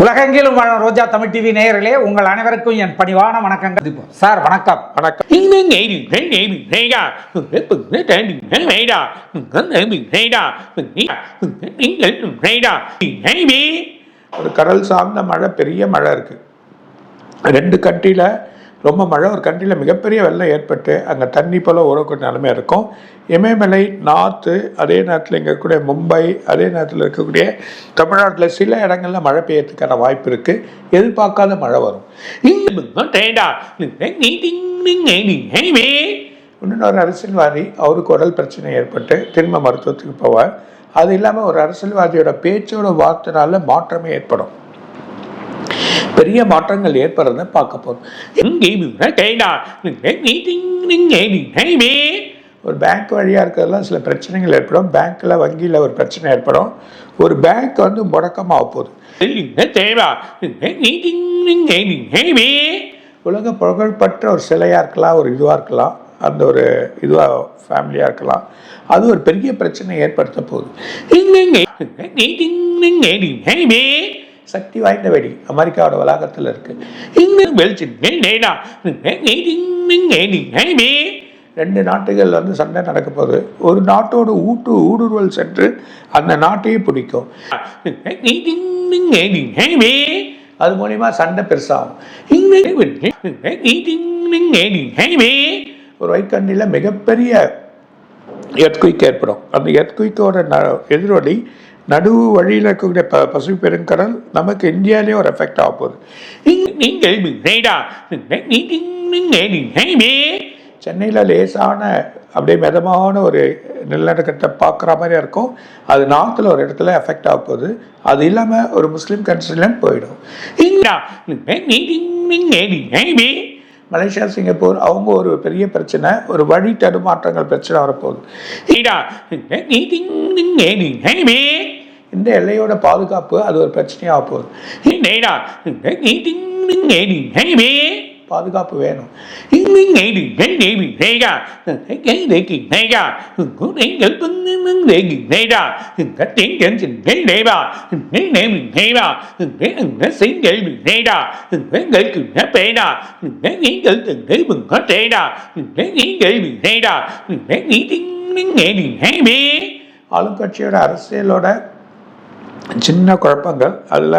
உலகெங்கிலும் வாழும் ரோஜா தமிழ் டிவி நேயர்களே உங்கள் அனைவருக்கும் என் பணிவான வணக்கங்கள். சார் வணக்கம். வணக்கம். ஒரு கடல் சார்ந்த மழை பெரிய மழை இருக்கு. ரெண்டு கண்ட்ரியில் ரொம்ப மழை ஒரு கண்ட்ரியில் மிகப்பெரிய வெள்ளம் ஏற்பட்டு அங்கே தண்ணி போல ஓடக்கூடிய நிலைமை இருக்கும். இமயமலை நார்த்து அதே நேரத்தில் இங்கே இருக்கக்கூடிய மும்பை அதே நேரத்தில் இருக்கக்கூடிய தமிழ்நாட்டில் சில இடங்களில் மழை பெய்யறதுக்கான வாய்ப்பு இருக்குது எதிர்பார்க்காத மழை வரும். இன்னொரு அரசியல்வாதி அவருக்கு உடல் பிரச்சனை ஏற்பட்டு திரும்ப மருத்துவத்துக்கு போவார். அது இல்லாமல் ஒரு அரசியல்வாதியோட பேச்சோட வார்த்தைனால மாற்றமே ஏற்படும். பெரிய மாற்றங்கள் ஏற்படுறத பார்க்க போகிறோம் ஒரு பேங்க் வழியாக இருக்கிறதுலாம் சில பிரச்சனைகள் ஏற்படும். பேங்க்கில் வங்கியில் ஒரு பிரச்சனை ஏற்படும். ஒரு பேங்க் வந்து முடக்கமாக போகுது. உலக புகழ்பெற்ற ஒரு சிலையாக இருக்கலாம் ஒரு இதுவாக இருக்கலாம். அந்த ஒரு இதுவாக ஃபேமிலியாக இருக்கலாம். அது ஒரு பெரிய பிரச்சனை ஏற்படுத்த போகுது. சக்தி வாய்ந்த வெடி அமெரிக்காவோட வளாகத்தில் இருக்கு ரெண்டு நாட்டுகள் வந்து சண்டை நடக்க போகுது ஒரு நாட்டோட ஊட்டு ஊடுருவல் சென்று அந்த நாட்டையே பிடிக்கும் அது மூலியமா சண்டை பெருசாகும் ஒரு ஒயிட் மிகப்பெரிய எர்த்குயிக் ஏற்படும் அந்த எர்த்குயிக்கோட ந எதிரொலி நடு வழியில் இருக்கக்கூடிய ப பசுமை பெருங்கடல் நமக்கு இந்தியாவிலே ஒரு எஃபெக்ட் ஆக போகுது. சென்னையில் லேசான அப்படியே மிதமான ஒரு நிலநடுக்கத்தை பார்க்குற மாதிரி இருக்கும். அது நார்த்தில் ஒரு இடத்துல எஃபெக்ட் ஆக போகுது. அது இல்லாமல் ஒரு முஸ்லீம் கண்ட்ரிலையும் போயிடும். மலேசியா சிங்கப்பூர் அவங்க ஒரு பெரிய பிரச்சனை. ஒரு வழி தடுமாற்றங்கள் பிரச்சனை வரப்போகுது. இந்த எல்லையோட பாதுகாப்பு அது ஒரு பிரச்சனையாக போகுது பாதுகாப்பு வேணும் ஆளுங்கட்சியோட அரசியலோட சின்ன குழப்பங்கள் அதில்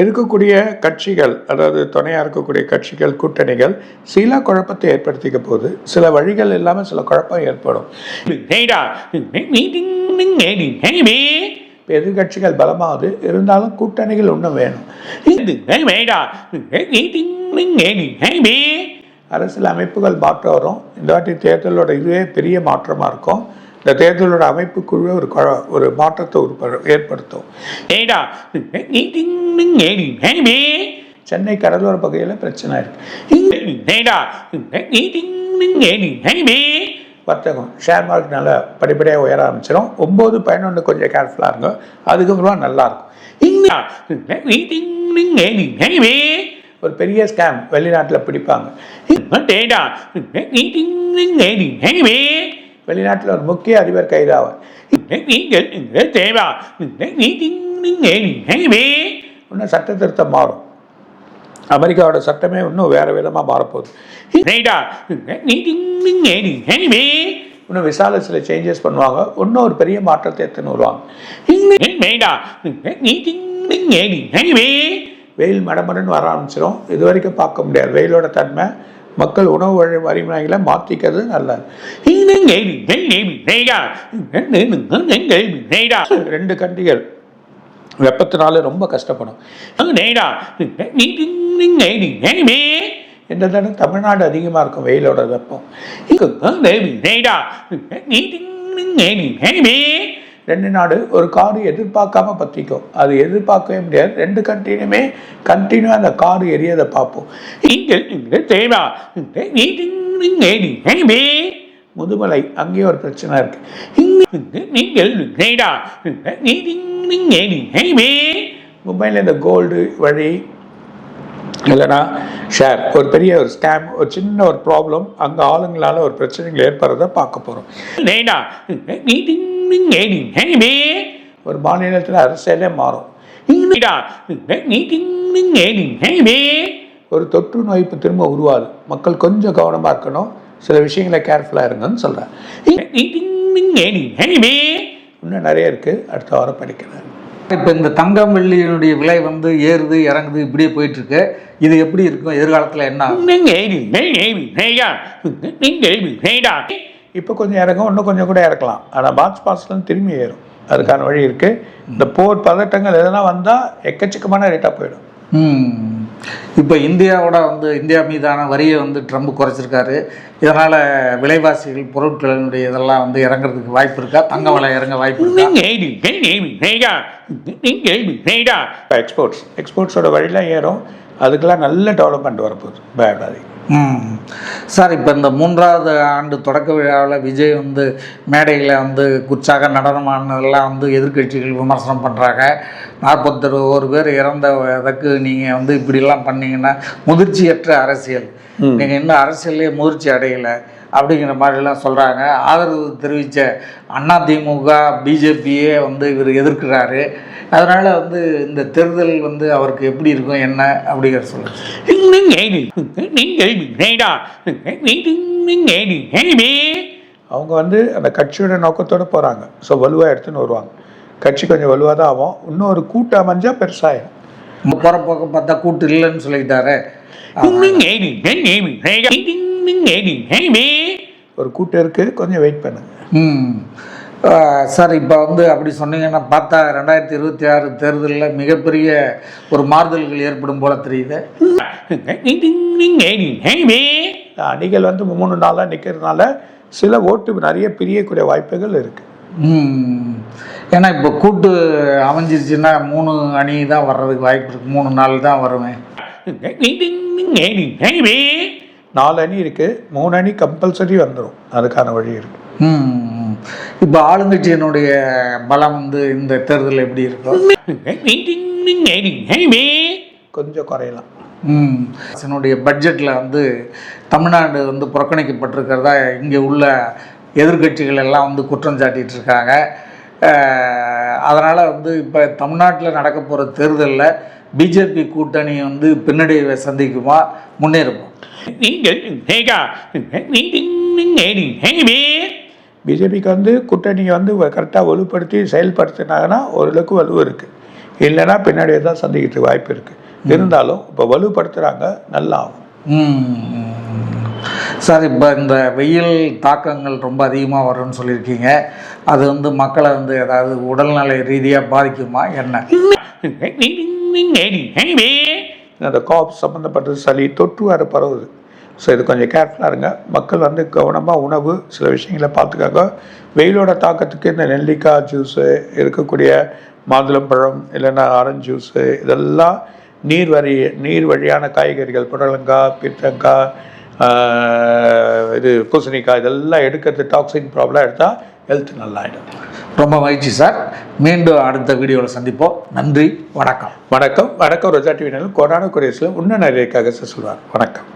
இருக்கக்கூடிய கட்சிகள் அதாவது துணையாக இருக்கக்கூடிய கட்சிகள் கூட்டணிகள் சில குழப்பத்தை ஏற்படுத்திக்க போகுது சில வழிகள் இல்லாமல் சில குழப்பம் ஏற்படும். இப்ப எதிர்க்கட்சிகள் பலமாகுது இருந்தாலும் கூட்டணிகள் இன்னும் வேணும். அரசியல் அமைப்புகள் மாற்றம் வரும். இந்த வாட்டி தேர்தலோட இதுவே பெரிய மாற்றமாக இருக்கும். இந்த தேர்தலோட அமைப்பு குழு ஒரு குழ- ஒரு மாற்றத்தை உருப்ப- ஏற்படுத்தும். சென்னை கடலோர பகுதியில் பிரச்சனை இருக்கு. வர்த்தகம் ஷேர் மார்க்கெட் நல்லா படிப்படியாக உயர ஆரம்பிச்சிடும் ஒம்பது பதினொன்று கொஞ்சம் கேர்ஃபுல்லாக இருங்க. அதுக்கப்புறமா நல்லாயிருக்கும் ஒரு பெரிய ஸ்கேம் வெளிநாட்டில் பிடிப்பாங்க. வெளிநாட்டில் ஒரு முக்கிய அதிபர் கைதாவார். இன்னும் சட்ட திருத்தம் மாறும். அமெரிக்காவோட சட்டமே இன்னும் வேற விதமாக மாறப்போகுது. இன்னும் விசால சில சேஞ்சஸ் பண்ணுவாங்க. இன்னும் ஒரு பெரிய மாற்றத்தை எடுத்துன்னு வருவாங்க. வெயில் மடமடன்னு வர ஆரம்பிச்சிடும் இது வரைக்கும் பார்க்க முடியாது. வெயிலோட தன்மை மக்கள் உணவு வழி வழிமுறைகளை மாற்றிக்கிறது நல்லது. ரெண்டு கண்டிகள். வெப்பத்தினால ரொம்ப கஷ்டப்படும். இந்த தடவை தமிழ்நாடு அதிகமாக இருக்கும் வெயிலோட வெப்பம். ரெண்டு நாடு ஒரு காடு எதிர்பார்க்காம பற்றிக்கும். அது எதிர்பார்க்கவே முடியாது. ரெண்டு கண்ட்ரிலுமே கண்டினியூ அந்த காடு எரியதை பார்ப்போம். முதுமலை அங்கேயும் ஒரு பிரச்சனை இருக்கு. மும்பையில் இந்த கோல்டு வழி இல்லைன்னா ஷேர் ஒரு பெரிய ஒரு ஸ்கேம் ஒரு சின்ன ஒரு ப்ராப்ளம் அங்கே ஆளுங்களால ஒரு பிரச்சனைகள் ஏற்படுறத பார்க்க போகிறோம் ஒரு மாநிலத்தில் அரசியலே மாறும் ஒரு தொற்று நோய் இப்போ திரும்ப உருவாது மக்கள் கொஞ்சம் கவனமாக இருக்கணும் சில விஷயங்களை கேர்ஃபுல்லாக இருங்கன்னு சொல்கிறேன் இன்னும் நிறைய இருக்குது அடுத்த வாரம் படிக்கிறேன் இப்போ இந்த தங்கம் வெள்ளியினுடைய விலை வந்து ஏறுது இறங்குது இப்படியே போயிட்டு இருக்கு இது எப்படி இருக்கும் எதிர்காலத்தில் என்ன? இப்போ கொஞ்சம் இறங்கும் இன்னும் கொஞ்சம் கூட இறக்கலாம். ஆனால் மார்ச் மாதத்துலேருந்து திரும்பி ஏறும். அதுக்கான வழி இருக்குது இந்த போர் பதட்டங்கள் எதனா வந்தால் எக்கச்சக்கமான ரேட்டாக போயிடும். இப்போ இந்தியாவோட வந்து இந்தியா மீதான வரியை வந்து ட்ரம்ப் குறைச்சிருக்காரு. இதனால் விலைவாசிகள் பொருட்களினுடைய இதெல்லாம் வந்து இறங்குறதுக்கு வாய்ப்பு இருக்கா? தங்க விலை இறங்க வாய்ப்பு இருக்கா? எக்ஸ்போர்ட்ஸ் எக்ஸ்போர்ட்ஸோட வழியில் ஏறும். அதுக்கெல்லாம் நல்ல டெவலப்மெண்ட் வரப்போகுது. பயப்படாதீங்க. சார் இப்போ இந்த மூன்றாவது ஆண்டு தொடக்க விழாவில் விஜய் வந்து மேடையில் வந்து உற்சாக நடனமானதெல்லாம் வந்து எதிர்க்கட்சிகள் விமர்சனம் பண்ணுறாங்க நாற்பத்தொரு ஒரு பேர் இறந்ததுக்கு நீங்கள் வந்து இப்படிலாம் பண்ணீங்கன்னா முதிர்ச்சியற்ற அரசியல். நீங்கள் இன்னும் அரசியல்லே முதிர்ச்சி அடையலை அப்படிங்கிற மாதிரிலாம் சொல்கிறாங்க ஆதரவு தெரிவித்த அதிமுக பிஜேபியே வந்து இவர் எதிர்க்கிறாரு. அதனால் வந்து இந்த தேர்தல் வந்து அவருக்கு எப்படி இருக்கும் என்ன அப்படிங்கிற சொல்லுங்கள் அவங்க வந்து அந்த கட்சியோட நோக்கத்தோடு போகிறாங்க ஸோ வலுவாக எடுத்துன்னு வருவாங்க. கட்சி கொஞ்சம் வலுவாக தான் ஆகும். இன்னும் ஒரு கூட்டம் அமைஞ்சா பெருசாயிடும் போகிற போக்க பார்த்தா கூட்டு இல்லைன்னு சொல்லிட்டாரு. ஒரு கூட்டம் இருக்குது கொஞ்சம் வெயிட் பண்ணுங்க. சார் இப்போ வந்து அப்படி சொன்னீங்கன்னா பார்த்தா ரெண்டாயிரத்தி இருபத்தி ஆறு தேர்தலில் மிகப்பெரிய ஒரு மாறுதல்கள் ஏற்படும் போல தெரியுது. அணிகள் வந்து மூணு நாளாக நிற்கிறதுனால சில ஓட்டு நிறைய பிரியக்கூடிய வாய்ப்புகள் இருக்குது ம். ஏன்னா இப்போ கூட்டு அமைஞ்சிருச்சுன்னா மூணு அணி தான் வர்றதுக்கு வாய்ப்பு இருக்குது மூணு நாள் தான் வருவேன் நாலு அணி இருக்குது மூணு அணி கம்பல்சரி வந்துடும் அதுக்கான வழி இருக்குது இப்போ ஆளுங்கட்சியினுடைய பலம் வந்து இந்த தேர்தல் எப்படி இருக்கும் கொஞ்சம் குறையலாம் ம் அரசினுடைய பட்ஜெட்டில் வந்து தமிழ்நாடு வந்து புறக்கணிக்கப்பட்டிருக்கிறதா இங்கே உள்ள எதிர்க்கட்சிகள் எல்லாம் வந்து குற்றம் சாட்டிகிட்டு இருக்காங்க அதனால் வந்து இப்போ தமிழ்நாட்டில் நடக்க போகிற தேர்தலில் பிஜேபி கூட்டணி வந்து பின்னடைவை சந்திக்குமா முன்னேறுமா பிஜேபிக்கு வந்து கூட்டணியை வந்து கரெக்டாக வலுப்படுத்தி செயல்படுத்தினாங்கன்னா ஓரளவுக்கு வலு இருக்குது இல்லைன்னா பின்னாடி தான் சந்திக்கிறதுக்கு வாய்ப்பு இருக்குது இருந்தாலும் இப்போ வலுப்படுத்துகிறாங்க நல்லா ஆகும். சார் இப்போ இந்த வெயில் தாக்கங்கள் ரொம்ப அதிகமாக வரும்னு சொல்லியிருக்கீங்க. அது வந்து மக்களை வந்து ஏதாவது உடல்நலை ரீதியாக பாதிக்குமா? என்ன? அந்த காப் சம்மந்தப்பட்ட சளி தொற்று வேறு பரவுது. ஸோ இது கொஞ்சம் கேர்ஃபுல்லாக இருங்க. மக்கள் வந்து கவனமாக உணவு சில விஷயங்களை பார்த்துக்காங்க. வெயிலோட தாக்கத்துக்கு இந்த நெல்லிக்காய் ஜூஸு இருக்கக்கூடிய மாதுளம்பழம் இல்லைன்னா ஆரஞ்சு ஜூஸு இதெல்லாம் நீர் வரி நீர் வழியான காய்கறிகள் புடலங்காய் ஆஹ், இது பூசணிக்காய் இதெல்லாம் எடுக்கிறது டாக்ஸின் ப்ராப்ளம் எடுத்தால் ஹெல்த் நல்லாயிடும். ரொம்ப மகிழ்ச்சி சார் மீண்டும் அடுத்த வீடியோவில் சந்திப்போம். நன்றி வணக்கம். வணக்கம். வணக்கம். ரோஜா டிவி நேரில் கொரோனா குரியஸில் இன்னும் நிறையக்காக சொல்வார் வணக்கம்.